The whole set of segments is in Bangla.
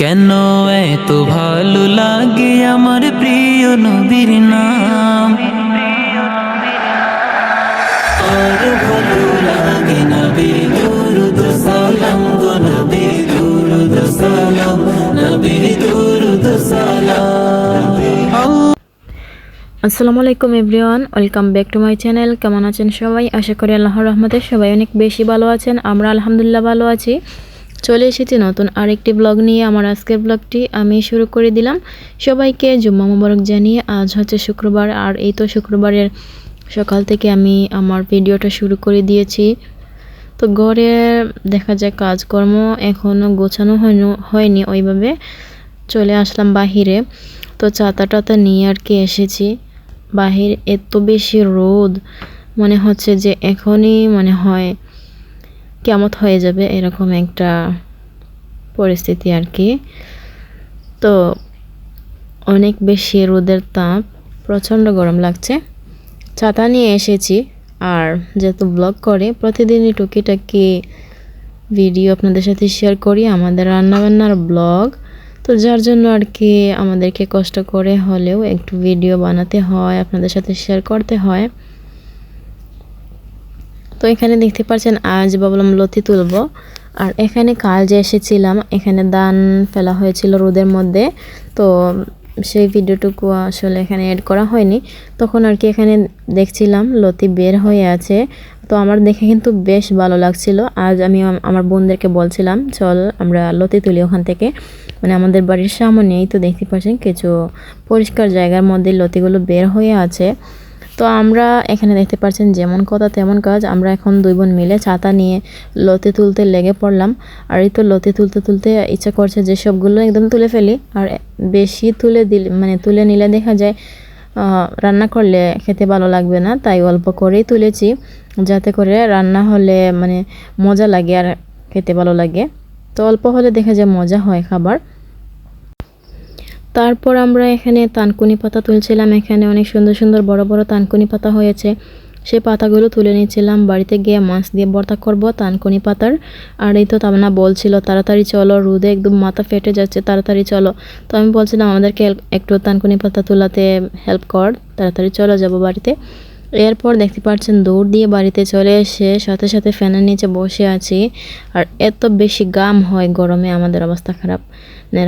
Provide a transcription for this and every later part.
কেন এত ভালো লাগে আমার প্রিয় নবীর নাম? আর ভালো লাগে নবীর দুরুদ সালাম গো নবীর দুরুদ সালাম নবীর দুরুদ সালাম। আসসালামু আলাইকুম everyone welcome back to my channel. কেমন আছেন সবাই? আশা করি আল্লাহর রহমতে সবাই অনেক বেশি ভালো আছেন। আমরা আলহামদুলিল্লাহ ভালো আছি। চলে এসেছি নতুন আরেকটি ব্লগ নিয়ে। আমার আজকের ব্লগটি আমি শুরু করে দিলাম। সবাইকে জুম্মা মুবারক জানিয়ে আজ হচ্ছে শুক্রবার। আর এই তো শুক্রবারের সকাল থেকে আমি আমার ভিডিওটা শুরু করে দিয়েছি। তো ঘরে দেখা যায় কাজকর্ম এখনও গোছানো হয়নি ওইভাবে। চলে আসলাম বাহিরে। তো ছাতা টাতা নিয়ে আর কি এসেছি। বাহির এত বেশি রোদ। মনে হচ্ছে যে এখনই মনে হয় কেমত হয়ে যাবে এরকম একটা পরিস্থিতি আর কি। তো অনেক বেশি রোদের তাপ, প্রচণ্ড গরম লাগছে। ছাতা নিয়ে এসেছি আর যেহেতু ব্লগ করে, প্রতিদিনই টুকিটাকি ভিডিও আপনাদের সাথে শেয়ার করি আমাদের রান্নাবান্নার ব্লগ তো যার জন্য আর কি আমাদেরকে কষ্ট করে হলেও একটু ভিডিও বানাতে হয়, আপনাদের সাথে শেয়ার করতে হয়। তো এখানে দেখতে পাচ্ছেন আজ ভাবলাম লতি তুলবো। আর এখানে কাল যে এসেছিলাম, এখানে দান ফেলা হয়েছিল রোদের মধ্যে। তো সেই ভিডিওটুকু আসলে এখানে অ্যাড করা হয়নি। তখন আর কি এখানে দেখছিলাম লতি বের হয়ে আছে। তো আমার দেখে কিন্তু বেশ ভালো লাগছিল। আজ আমি, আমার বোনদেরকে বলছিলাম, চল আমরা লতি তুলি ওখান থেকে। মানে আমাদের বাড়ির সামনেই তো দেখতে পাচ্ছেন কিছু পরিষ্কার জায়গার মধ্যে লতিগুলো বের হয়ে আছে। তো আমরা এখানে দেখতে পাচ্ছেন যেমন কথা তেমন কাজ। আমরা এখন দুই বোন মিলে ছাতা নিয়ে লতি তুলতে লেগে পড়লাম। আর এই তো লতি তুলতে তুলতে ইচ্ছা করছে যে সবগুলো একদম তুলে ফেলি। আর বেশি তুলে দিলে মানে তুলে নিলে দেখা যায় রান্না করলে খেতে ভালো লাগবে না। তাই অল্প করেই তুলেছি যাতে করে রান্না হলে মানে মজা লাগে আর খেতে ভালো লাগে। তো অল্প হলে দেখা যায় মজা হয় খাবার। তারপর আমরা এখানে তানকুনি পাতা তুলছিলাম। এখানে অনেক সুন্দর সুন্দর বড় বড় তানকুনি পাতা হয়েছে। সেই পাতাগুলো তুলে নিয়েছিলাম। বাড়িতে গিয়ে মাছ দিয়ে ভর্তা করব তানকুনি পাতার। আর এই তো তামনা বলছিল, তাড়াতাড়ি চলো, রোদে একদম মাথা ফেটে যাচ্ছে, তাড়াতাড়ি চলো। তো আমি বলছিলাম, আমাদেরকে একটু তানকুনি পাতা তোলাতে হেল্প কর, তাড়াতাড়ি চলো যাব বাড়িতে। এরপর দেখতে পাচ্ছেন, দৌড় দিয়ে বাড়িতে চলে এসে সাথে সাথে ফ্যানের নিচে বসে আছি। আর এত বেশি গাম হয় গরমে, আমাদের অবস্থা খারাপ।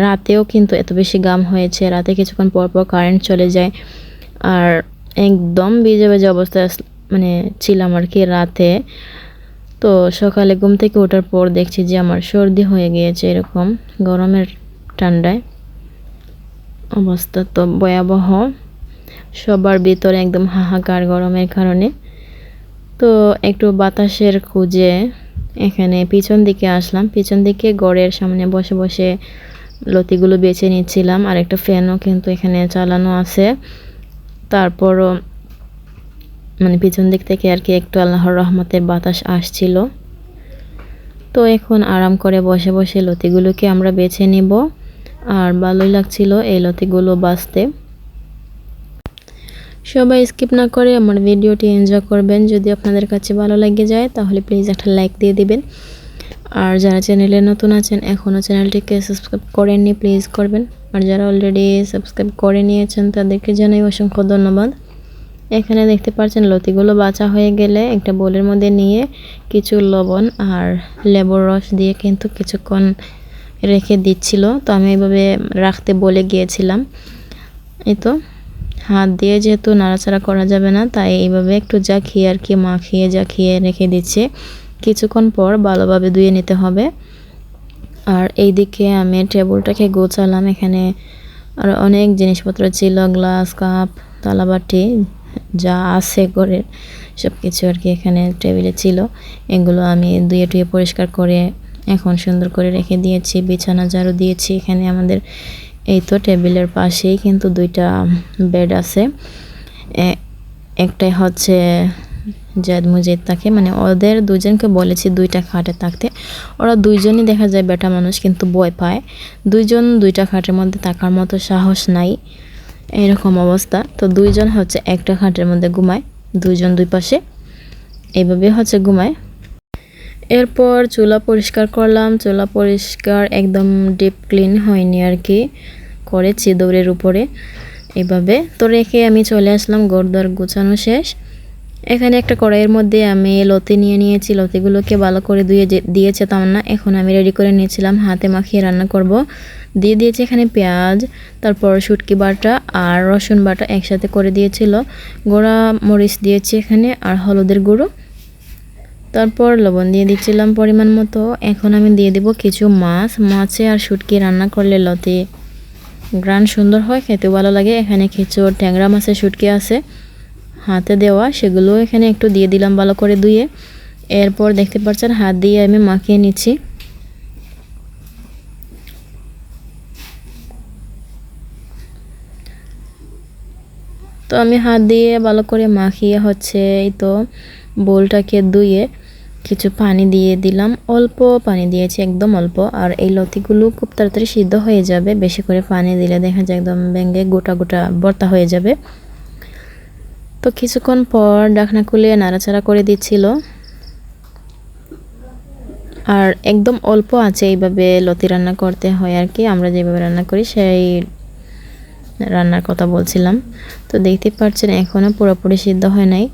রাতেও কিন্তু এত বেশি গাম হয়েছে, রাতে কিছুক্ষণ পর পর কারেন্ট চলে যায়। আর একদম ভিজে ভিজে অবস্থায় মানে ছিলাম আর কি রাতে। তো সকালে ঘুম থেকে ওঠার পর দেখছি যে আমার সর্দি হয়ে গিয়েছে এরকম গরমের ঠান্ডায়। অবস্থা তো ভয়াবহ। সবার ভিতরে একদম হাহাকার গরমের কারণে। তো একটু বাতাসের খুঁজে এখানে পিছন দিকে আসলাম। পিছন দিকে গড়ের সামনে বসে বসে লতিগুলো বেছে নিচ্ছিলাম, আর একটা ফ্যানও কিন্তু এখানে চালানো আছে। তারপরও মানে পিছন দিক থেকে আর কি একটু আল্লাহর রহমতের বাতাস আসছিল। তো এখন আরাম করে বসে বসে লতিগুলোকে আমরা বেছে নিব, আর ভালোই লাগছিল এই লতিগুলো বাঁচতে। সবাই স্কিপ না করে আমার ভিডিওটি এনজয় করবেন। যদি আপনাদের কাছে ভালো লেগে যায়, তাহলে প্লিজ একটা লাইক দিয়ে দিবেন। আর যারা চ্যানেলে নতুন আছেন এখনও চ্যানেলটিকে সাবস্ক্রাইব করেননি প্লিজ করবেন। আর যারা অলরেডি সাবস্ক্রাইব করে নিয়েছেন, তাদেরকে জানাই অসংখ্য ধন্যবাদ। এখানে দেখতে পাচ্ছেন, লতিগুলো বাঁচা হয়ে গেলে একটা বোলের মধ্যে নিয়ে কিছু লবণ আর লেবুর রস দিয়ে কিন্তু কিছুক্ষণ রেখে দিচ্ছিল। তো আমি এইভাবে রাখতে বলে গিয়েছিলাম। এই তো, হাত দিয়ে যেহেতু নাড়াচাড়া করা যাবে না, তাই এইভাবে একটু জাখিয়ে আর কি মাখিয়ে জাখিয়ে রেখে দিচ্ছে। কিছুক্ষণ পর ভালোভাবে ধুয়ে নিতে হবে। আর এইদিকে আমি টেবিলটাকে গোছালাম। এখানে আর অনেক জিনিসপত্র ছিল, গ্লাস, কাপ তালাবাটি যা আছে করে সব কিছু আর কি এখানে টেবিলে ছিল। এগুলো আমি ধুয়ে টুয়ে পরিষ্কার করে এখন সুন্দর করে রেখে দিয়েছি, বিছানা ঝাড়ু দিয়েছি। এখানে আমাদের এই তো টেবিলের পাশেই কিন্তু দুইটা বেড আছে। একটাই হচ্ছে জাদ মুজিদ তাকে মানে ওদের দুজনকে বলেছি দুইটা খাটে থাকতে ওরা দুইজনই দেখা যায় বেটা মানুষ কিন্তু বয় পায়। দুইজন দুইটা খাটের মধ্যে থাকার মতো সাহস নাই। এরকম অবস্থা। তো দুইজন হচ্ছে একটা খাটের মধ্যে ঘুমায়, দুইজন দুই পাশে। এইভাবে হচ্ছে ঘুমায়। এরপর চুলা পরিষ্কার করলাম। চুলা পরিষ্কার একদম ডিপ ক্লিন হয়নি আর কি। করেছি দৌড়ের উপরে। এভাবে। তো রেখে আমি চলে আসলাম গোরদার গুছানো শেষ। এখানে একটা কড়াইয়ের মধ্যে আমি লতি নিয়ে নিয়েছি। লতিগুলোকে ভালো করে ধুয়ে দিয়েছে তামান্না। এখন আমি রেডি করে নিয়েছিলাম। হাতে মাখিয়ে রান্না করব। দিয়ে দিয়েছি এখানে পেঁয়াজ, তারপর শুটকি বাটা আর রসুন বাটা একসাথে করে দিয়েছিল। গোড়া মরিচ দিয়েছি এখানে আর হলুদের গুঁড়ো। তারপর লবণ দিয়ে দিচ্ছিলাম পরিমাণ মতো। এখন আমি দিয়ে দিব কিছু মাছ। মাছে আর শুটকি রান্না করলে লতি গ্রান সুন্দর হয় খেতে ভালো লাগে। এখানে কিছু ট্যাংরা মাছের শুটকি আছে। হাতে দেওয়া, সেগুলো এখানে একটু দিয়ে দিলাম ভালো করে ধুয়ে। এরপর দেখতে পাচ্ছেন হাত দিয়ে আমি মাখিয়ে নিচ্ছি। তো আমি হাত দিয়ে ভালো করে মাখিয়ে হচ্ছে এই তো বোলটাকে ধুয়ে কিছু পানি দিয়ে দিলাম। অল্প পানি দিয়েছি, একদম অল্প। আর এই লতিগুলো খুব তাড়াতাড়ি সিদ্ধ হয়ে যাবে। বেশি করে পানি দিলে দেখা যায় একদম ব্যাঙ্গে গোটা গোটা ভর্তা হয়ে যাবে। তো কিছুক্ষণ পর ডাকনা খুলে নাড়াচাড়া করে দিচ্ছিল। আর একদম অল্প আছে এইভাবে লতি রান্না করতে হয় আর কি, আমরা যেভাবে রান্না করি সেই রান্নার কথা বলছিলাম। তো দেখতে পাচ্ছেন এখনও পুরোপুরি সিদ্ধ হয় নাই।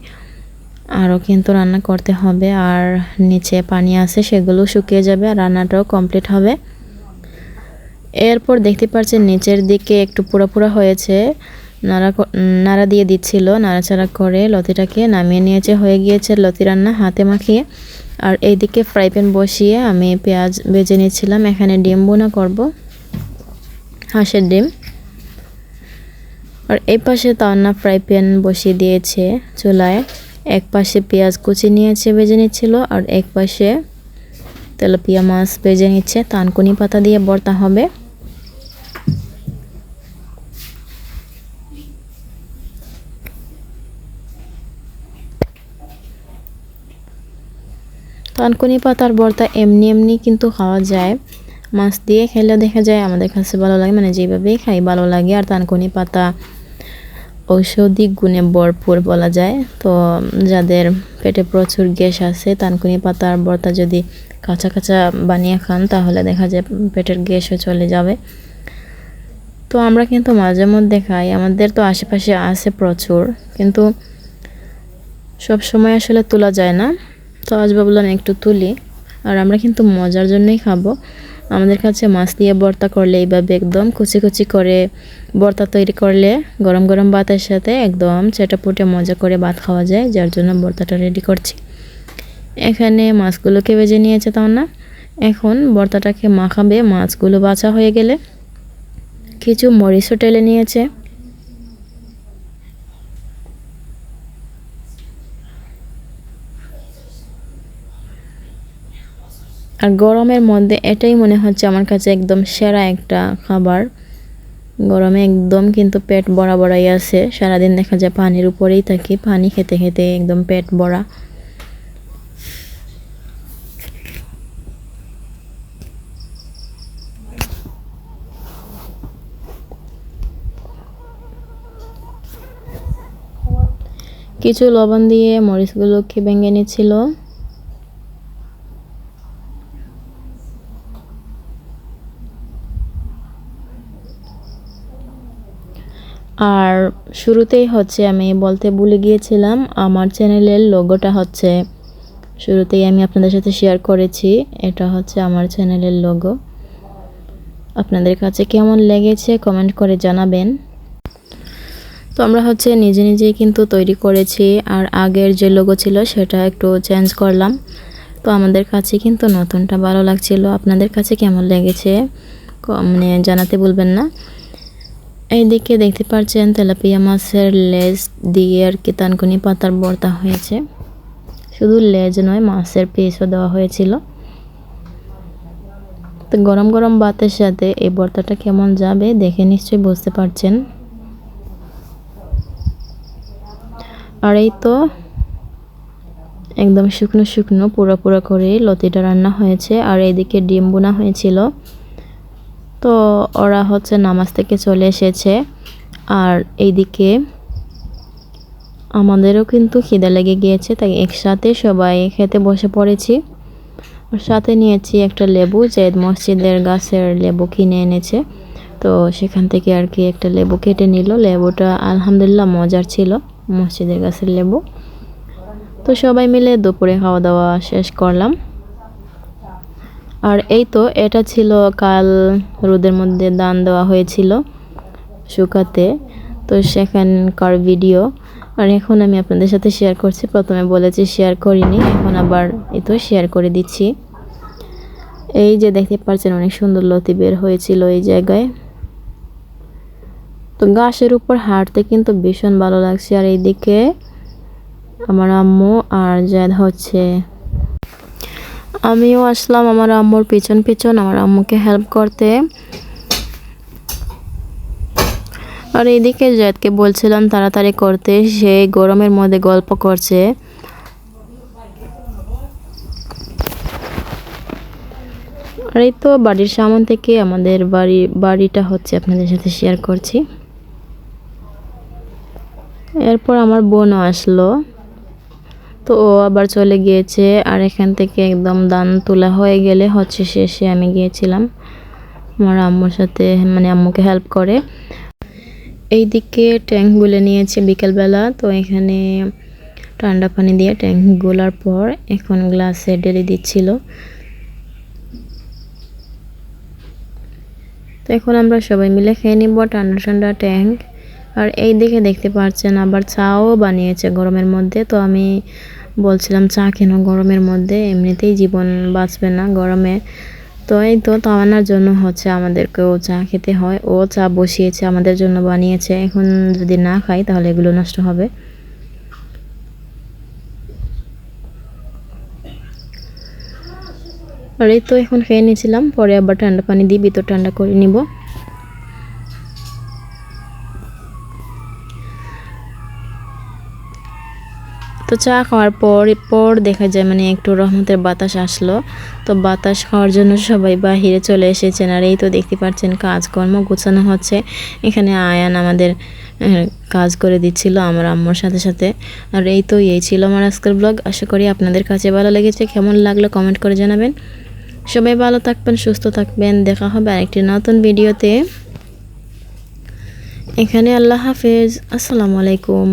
আরও কিন্তু রান্না করতে হবে আর নিচে পানি আছে সেগুলো শুকিয়ে যাবে আর রান্নাটাও কমপ্লিট হবে। এরপর দেখতে পাচ্ছেন নিচের দিকে একটু পুরো পুরো হয়েছে। নাড়া নাড়া দিয়ে দিচ্ছিল, নাড়াচাড়া করে লতিটাকে নামিয়ে নিয়েছে। হয়ে গিয়েছে লতি রান্না, হাতে মাখিয়ে। আর এইদিকে ফ্রাই প্যান বসিয়ে আমি পেঁয়াজ বেজে নিচ্ছিলাম। এখানে ডিম বোনা করব, হাঁসের ডিম। আর এই পাশে তান্না ফ্রাই প্যান বসিয়ে দিয়েছে চুলায়। এক পাশে পেঁয়াজ কুচি নিয়েছে, ভেজে নিচ্ছিল। আর এক পাশে তেলাপিয়া মাছ বেজে নিচ্ছে। তানকুনি পাতা দিয়ে বর্তা হবে। তানকুনি পাতার ভর্তা এমনি এমনি কিন্তু খাওয়া যায়। মাছ দিয়ে খেলে দেখা যায়, আমাদের কাছে ভালো লাগে মানে যেভাবেই খাই ভালো লাগে। আর তানকুনি পাতা ঔষধি গুণে ভরপুর বলা যায়। তো যাদের পেটে প্রচুর গ্যাস আছে, তানকুনি পাতার ভর্তা যদি কাঁচা কাঁচা বানিয়ে খান, তাহলে দেখা যায় পেটের গ্যাসও চলে যাবে। তো আমরা কিন্তু মাঝে মধ্যে খাই, আমাদের তো আশেপাশে আছে প্রচুর, কিন্তু সব সময় আসলে তোলা যায় না। তো আজ একটু তুলি। আর আমরা কিন্তু মজার জন্যই খাব। আমাদের কাছে মাছ দিয়ে ভর্তা করলে এইভাবে একদম কুচি কুচি করে ভর্তা তৈরি করলে গরম গরম ভাতের সাথে একদম চেটাপুটে মজা করে ভাত খাওয়া যায়, যার জন্য ভর্তাটা রেডি করছি। এখানে মাছগুলোকে ভেজে নিয়েছে তাও না এখন ভর্তাটাকে মাখাবে মাছগুলো বাছা হয়ে গেলে। কিছু মরিচও টেলে নিয়েছে। আর গরমের মধ্যে এটাই মনে হচ্ছে আমার কাছে একদম সেরা একটা খাবার। গরমে একদম কিন্তু পেট ভরা ভরাই আছে। সারাদিন দেখা যায় পানির উপরেই থাকি, পানি খেতে খেতে একদম পেট ভরা। কিছু লবণ দিয়ে মরিচগুলোকে ভেঙে নিচ্ছিল। আর শুরুতেই হচ্ছে আমি বলতে ভুলে গিয়েছিলাম, আমার চ্যানেলের লোগোটা হচ্ছে, শুরুতেই আমি আপনাদের সাথে শেয়ার করেছি, এটা হচ্ছে আমার চ্যানেলের লোগো আপনাদের কাছে কেমন লেগেছে কমেন্ট করে জানাবেন। তো আমরা হচ্ছে নিজে নিজেই কিন্তু তৈরি করেছি, আর আগের যে লোগো ছিল সেটা একটু চেঞ্জ করলাম। তো আমাদের কাছে কিন্তু নতুনটা ভালো লাগছিল, আপনাদের কাছে কেমন লেগেছে? মানে জানাতে বলবেন না। এইদিকে দেখতে পাচ্ছেন তেলাপিয়া মাছের লেজ দিয়ে আর কি তানকুনি পাতার বর্তা হয়েছে। শুধু লেজ নয়, মাছের পিসও দেওয়া হয়েছিল। তো গরম গরম ভাতের সাথে এই বর্তাটা কেমন যাবে দেখে নিশ্চয়ই বুঝতে পারছেন। আর এই তো একদম শুকনো শুকনো পুরো পুরো করে লতিটা রান্না হয়েছে। আর এইদিকে ডিম বোনা হয়েছিল। তো ওরা হচ্ছে নামাজ থেকে চলে এসেছে। আর এইদিকে আমাদেরও কিন্তু খিদে লেগে গিয়েছে, তাই একসাথে সবাই খেতে বসে পড়েছি। সাথে নিয়েছি একটা লেবু জায়দ মসজিদের গাছের লেবু কিনে এনেছে। তো সেখান থেকে আর কি একটা লেবু কেটে নিল। লেবুটা আলহামদুলিল্লাহ মজার ছিল, মসজিদের গাছের লেবু। তো সবাই মিলে দুপুরে খাওয়া দাওয়া শেষ করলাম। আর এই তো, এটা ছিল কাল রোদের মধ্যে দান দেওয়া হয়েছিল শুকাতে। তো সেখানকার ভিডিও আর এখন আমি আপনাদের সাথে শেয়ার করছি। প্রথমে বলেছি শেয়ার করিনি, এখন আবার এই তো শেয়ার করে দিচ্ছি। এই যে দেখতে পাচ্ছেন, অনেক সুন্দর লতি বের হয়েছিল এই জায়গায়। তো গাছের উপর হাঁটতে কিন্তু ভীষণ ভালো লাগছে। আর এইদিকে আমার আম্মু আর জায়দ হচ্ছে। আমিও আসলাম আমার আম্মুর পিছন পিছন, আমার আম্মুকে হেল্প করতে। আর এইদিকে জায়দকে বলছিলাম তাড়াতাড়ি করতে, সে গরমের মধ্যে গল্প করছে। আর এই তো বাড়ির সামন থেকে আমাদের বাড়ি, বাড়িটা হচ্ছে আপনাদের সাথে শেয়ার করছি। এরপর আমার বোনও আসলো। তো ও আবার চলে গিয়েছে আর এখান থেকে একদম দান তোলা হয়ে গেলে হচ্ছে শেষে আমি গিয়েছিলাম আমার আম্মুর সাথে মানে আম্মুকে হেল্প করে। এইদিকে ট্যাঙ্ক গুলে নিয়েছে বিকেলবেলা, তো এখানে ঠান্ডা পানি দিয়ে ট্যাঙ্ক গোলার পর এখন গ্লাসে ডেলি দিচ্ছিল। তো এখন আমরা সবাই মিলে খেয়ে নিব ঠান্ডা ঠান্ডা ট্যাঙ্ক। আর এই দিকে দেখতে পাচ্ছেন আবার চাও বানিয়েছে গরমের মধ্যে, তো আমি বলছিলাম, চা কেন গরমের মধ্যে? এমনিতেই জীবন বাঁচবে না গরমে। তো এই তো তাওয়ানার জন্য হচ্ছে আমাদেরকেও চা খেতে হয়। ও চা বসিয়েছে, আমাদের জন্য বানিয়েছে। এখন যদি না খাই, তাহলে এগুলো নষ্ট হবে। আর এই তো এখন খেয়ে নিয়েছিলাম। পরে আবার ঠান্ডা পানি দিয়ে ভিতর ঠান্ডা করে নিব। তো চা খাওয়ার পর পর দেখা যায় মানে একটু রহমতের বাতাস আসলো। তো বাতাস খাওয়ার জন্য সবাই বাহিরে চলে এসেছেন আর এই তো দেখতে পাচ্ছেন কাজকর্ম গোছানো হচ্ছে। এখানে আয়ান আমাদের কাজ করে দিচ্ছিল আমার আম্মুর সাথে সাথে। আর এই তো এই ছিল আমার আজকের ব্লগ। আশা করি আপনাদের কাছে ভালো লেগেছে। কেমন লাগল কমেন্ট করে জানাবেন। সবাই ভালো থাকবেন, সুস্থ থাকবেন। দেখা হবে আরেকটি নতুন ভিডিওতে। এখানে আল্লাহ হাফেজ। আসসালামু আলাইকুম।